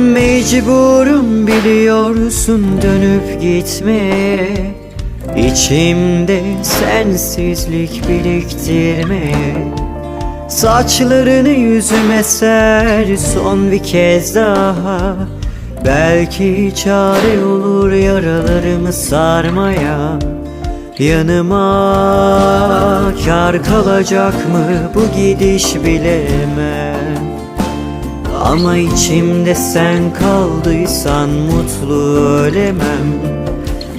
Mecburum biliyorsun dönüp gitmeye İçimde sensizlik biriktirmeye Saçlarını yüzüme ser son bir kez daha. Belki çare olur yaralarımı sarmaya. Yanıma kar kalacak mı? Bu gidiş bilemem Ama içimde sen kaldıysan mutlu ölemem.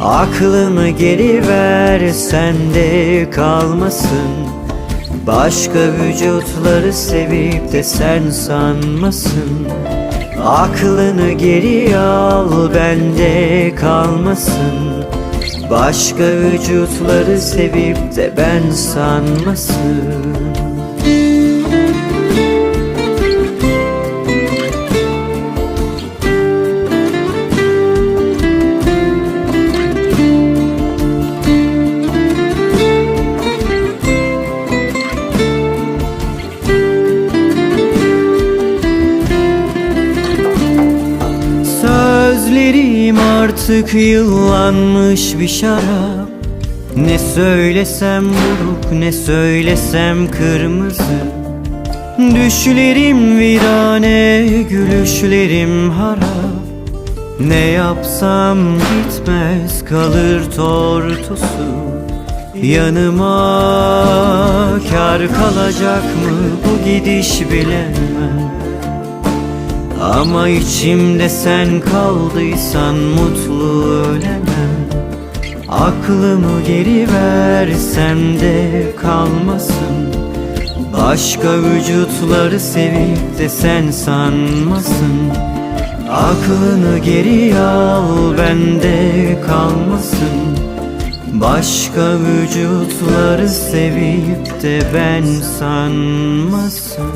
Aklımı geri ver sende kalmasın. Başka vücutları sevip de sen sanmasın. Aklını geri al bende kalmasın. Başka vücutları sevip de ben sanmasın artık yıllanmış bir şarap. Ne söylesem buruk ne söylesem kırmızı. Düşlerim virane gülüşlerim harap. Ne yapsam gitmez kalır tortusu. Yanıma kar kalacak mı? Bu gidiş bilemem ama içimde sen kaldıysan mutlu ölemem. Aklımı geri versem de kalmasın. Başka vücutları sevip de sen sanmasın. Aklını geri al bende kalmasın. Başka vücutları sevip de ben sanmasın